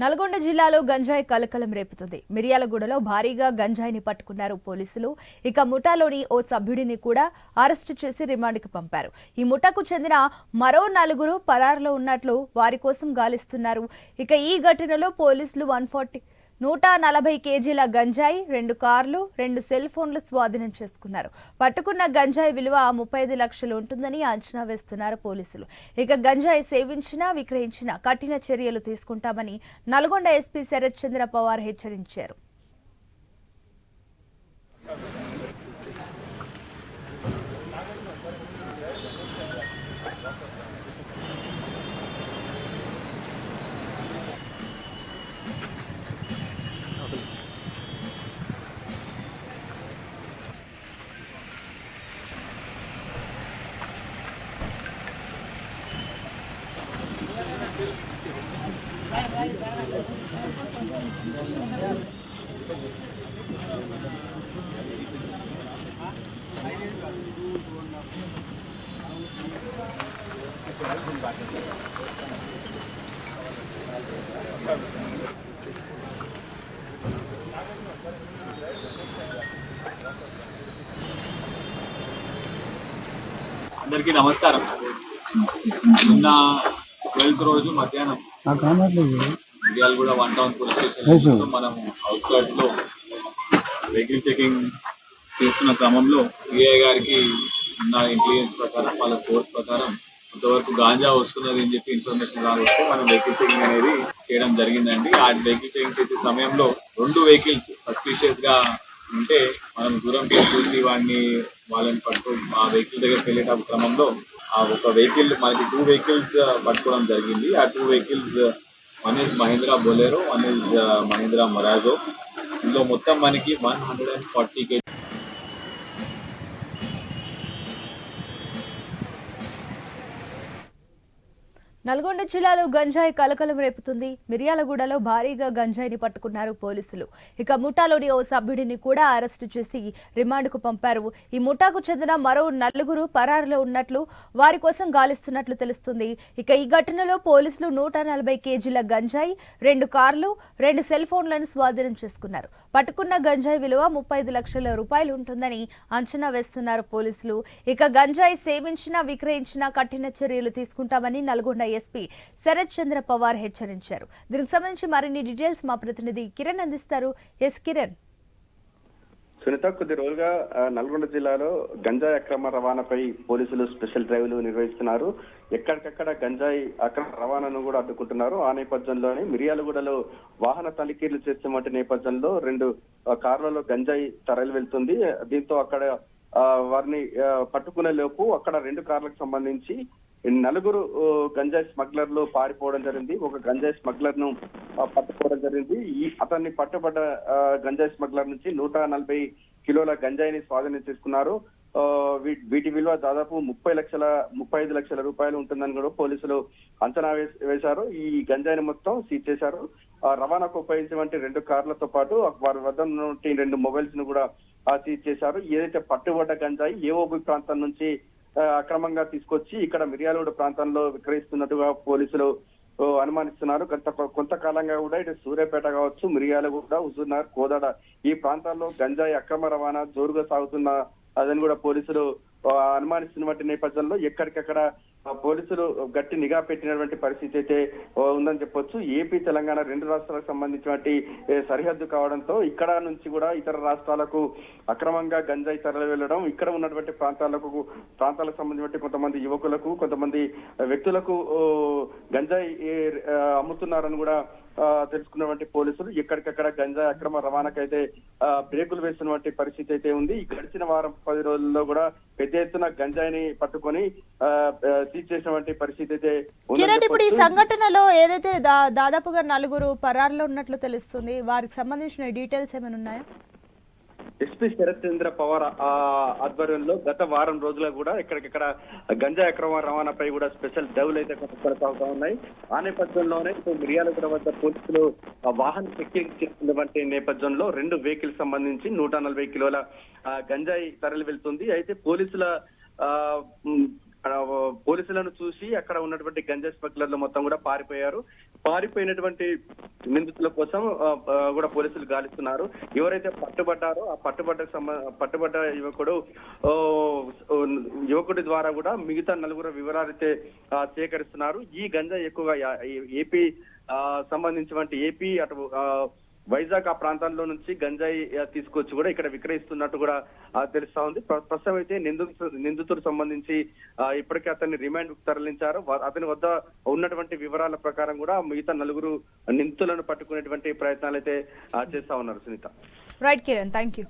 నల్గొండ జిల్లాలో గంజాయి కలకలం రేపుతుంది. మిర్యాలగూడలో భారీగా గంజాయిని పట్టుకున్నారు పోలీసులు. ఇక ముఠాలోని ఓ సభ్యుడిని కూడా అరెస్టు చేసి రిమాండ్కి పంపారు. ఈ ముఠాకు చెందిన మరో నలుగురు పరారులో ఉన్నట్లు వారి కోసం గాలిస్తున్నారు. ఇక ఈ ఘటనలో పోలీసులు వన్ ఫార్టీ నూట నలభై కేజీల గంజాయి రెండు కార్లు రెండు సెల్ ఫోన్లు స్వాధీనం చేసుకున్నారు. పట్టుకున్న గంజాయి విలువ ముప్పై ఐదు లక్షలు ఉంటుందని అంచనా వేస్తున్నారు పోలీసులు. ఇక గంజాయి సేవించినా విక్రయించినా కఠిన చర్యలు తీసుకుంటామని నల్గొండ ఎస్పీ శరత్ చంద్ర పవార్ హెచ్చరించారు. అందరికీ నమస్కారం నిన్న ట్వెల్త్ రోజు మధ్యాహ్నం నాకు రావట్లేదు మిర్యాల కూడా వన్ టౌన్ పోలీస్ స్టేషన్ మనం అవుట్స్కర్ట్స్లో వెహికల్ చెకింగ్ చేస్తున్న క్రమంలో సిఐ గారికి ఉన్న ఇంటెలిజెన్స్ ప్రకారం వాళ్ళ సోర్స్ ప్రకారం కొంతవరకు గాంజా వస్తున్నది అని చెప్పి ఇన్ఫర్మేషన్ రావస్తే మనం వెహికల్ చెకింగ్ అనేది చేయడం జరిగిందండి. ఆ వెహికల్ చెకింగ్ చేసే సమయంలో రెండు వెహికల్స్ సస్పిషియస్గా ఉంటే మనం దూరంకి వెళ్ళి చూసి వాడిని వాళ్ళని పట్టుకో ఆ వెహికల్ దగ్గరికి వెళ్ళేటప్పుడు క్రమంలో ఆ ఒక వెహికల్ మనకి టూ వెహికల్స్ పట్టుకోవడం జరిగింది. ఆ two vehicles one is Mahindra Bolero one is Mahindra Marazzo. ఇందులో మొత్తం మనకి one hundred and forty KG Nalgonda జిల్లాలో గంజాయి కలకలం రేపుతుంది. మిర్యాలగూడలో భారీగా గంజాయిని పట్టుకున్నారు పోలీసులు. ఇక ముఠాలోని ఓ సభ్యుడిని కూడా అరెస్టు చేసి రిమాండ్కు పంపారు. ఈ ముఠాకు చెందిన మరో నలుగురు పరారులో ఉన్నట్లు వారి కోసం గాలిస్తున్నట్లు తెలుస్తుంది. ఇక ఈ ఘటనలో పోలీసులు నూట నలభై కేజీల గంజాయి రెండు కార్లు రెండు సెల్ ఫోన్లను స్వాధీనం చేసుకున్నారు. పట్టుకున్న గంజాయి విలువ ముప్పై ఐదు లక్షల రూపాయలు ఉంటుందని అంచనా వేస్తున్నారు పోలీసులు. ఇక గంజాయి సేవించినా విక్రయించినా కఠిన చర్యలు తీసుకుంటామని నల్గొండ ఎస్పీ శరత్ చంద్ర పవార్ హెచ్చరించారు. దీనికి సంబంధించి మరిన్ని డీటెయిల్స్ మా ప్రతినిధి కిరణ్ అందిస్తారు. ఎస్ కిరణ్. సునీత కొద్ది రోజులుగా నల్గొండ జిల్లాలో గంజాయి అక్రమ రవాణాపై పోలీసులు స్పెషల్ డ్రైవ్లు నిర్వహిస్తున్నారు. ఎక్కడికక్కడ గంజాయి అక్రమ రవాణాను కూడా అడ్డుకుంటున్నారు. ఆ నేపథ్యంలోనే మిర్యాలగూడలో వాహన తనిఖీలు చేస్తున్నటువంటి నేపథ్యంలో రెండు కార్లలో గంజాయి తరలి వెళ్తుంది. దీంతో అక్కడ వారిని పట్టుకునే లోపు అక్కడ రెండు కార్లకు సంబంధించి నలుగురు గంజాయి స్మగ్లర్లు పారిపోవడం జరిగింది. ఒక గంజాయి స్మగ్లర్ను పట్టుకోవడం జరిగింది. ఈ అతన్ని పట్టుబడ్డ ఆ, గంజాయి స్మగ్లర్ నుంచి నూట నలభై కిలోల గంజాయిని స్వాధీనం చేసుకున్నారు. ఆ, వీటి విలువ దాదాపు ముప్పై లక్షల ముప్పై ఐదు లక్షల రూపాయలు ఉంటుందని కూడా పోలీసులు అంచనా వేశారు. ఈ గంజాయిని మొత్తం సీజ్ చేశారు. ఆ, రవాణాకు ఉపయోగించినటువంటి రెండు కార్లతో పాటు వారి వద్ద రెండు మొబైల్స్ను కూడా సీజ్ చేశారు ఏదైతే పట్టుబడ్డ గంజాయి ఏఓబి ప్రాంతం నుంచి అక్రమంగా తీసుకొచ్చి ఇక్కడ మిర్యాలగూడ ప్రాంతంలో విక్రయిస్తున్నట్టుగా పోలీసులు అనుమానిస్తున్నారు. గత కొంతకాలంగా కూడా ఇటు సూర్యాపేట కావచ్చు మిర్యాలగూడ హుజూర్నగర్ కోదాడ ఈ ప్రాంతాల్లో గంజాయి అక్రమ రవాణా జోరుగా సాగుతున్న అదని కూడా పోలీసులు అనుమానిస్తున్న అనుమానిస్తున్నటువంటి నేపథ్యంలో ఎక్కడికక్కడ పోలీసులు గట్టి నిఘా పెట్టినటువంటి పరిస్థితి అయితే ఉందని చెప్పొచ్చు. ఏపీ తెలంగాణ రెండు రాష్ట్రాలకు సంబంధించినటువంటి సరిహద్దు కావడంతో ఇక్కడ నుంచి కూడా ఇతర రాష్ట్రాలకు అక్రమంగా గంజాయి తరలి వెళ్ళడం ఇక్కడ ఉన్నటువంటి ప్రాంతాలకు ప్రాంతాలకు సంబంధించిన కొంతమంది యువకులకు కొంతమంది వ్యక్తులకు గంజాయి అమ్ముతున్నారని కూడా తెలుసుకున్నటువంటి పోలీసులు. ఎక్కడికక్కడ గంజాయి అక్రమ రవాణాకైతే బ్రేకులు వేస్తున్నటువంటి పరిస్థితి అయితే ఉంది. ఈ గడిచిన వారం పది రోజుల్లో కూడా పెద్ద ఎత్తున గంజాయిని పట్టుకొని చేసినటువంటి పరిస్థితి అయితే కిరణ్ ఇప్పుడు ఈ. సంఘటనలో ఏదైతే దాదాపుగా నలుగురు పరారులో ఉన్నట్లు తెలుస్తుంది. వారికి సంబంధించిన డీటెయిల్స్ ఏమైనా ఉన్నాయా? ఎస్పీ శరత్ చంద్ర పవార్ ఆధ్వర్యంలో గత వారం రోజులుగా కూడా ఇక్కడికిక్కడ గంజా అక్రమ రవాణాపై కూడా స్పెషల్ డౌలు అయితే కొనసాగుతా ఉన్నాయి. ఆ నేపథ్యంలోనే ఇప్పుడు మిర్యాలగూడ వద్ద పోలీసులు వాహన చెక్కింగ్ చేస్తున్నటువంటి నేపథ్యంలో రెండు వెహికల్ సంబంధించి నూట నలభై కిలోల గంజాయి తరలి వెళ్తుంది. అయితే పోలీసుల ఆ, పోలీసులను చూసి అక్కడ ఉన్నటువంటి గంజా స్మగ్లర్లు మొత్తం కూడా పారిపోయారు. పారిపోయినటువంటి నిందితుల కోసం కూడా పోలీసులు గాలిస్తున్నారు. ఎవరైతే పట్టుబడ్డారో ఆ పట్టుబడ్డ పట్టుబడ్డ యువకుడు యువకుడి ద్వారా కూడా మిగతా నలుగురు వివరాలైతే సేకరిస్తున్నారు. ఈ గంజా ఎక్కువగా ఏపీ ఆ, సంబంధించినటువంటి ఏపీ అటు వైజాగ్ ఆ ప్రాంతాల్లో నుంచి గంజాయి తీసుకొచ్చి కూడా ఇక్కడ విక్రయిస్తున్నట్టు కూడా తెలుస్తా ఉంది. ప్ర- ప్రస్తుతం అయితే నిందితు నిందితుడు సంబంధించి ఇప్పటికే అతన్ని రిమాండ్ తరలించారు. అతని వద్ద ఉన్నటువంటి వివరాల ప్రకారం కూడా మిగతా నలుగురు నిందితులను పట్టుకునేటువంటి ప్రయత్నాలు అయితే చేస్తా ఉన్నారు Sunitha. Right Kiran thank you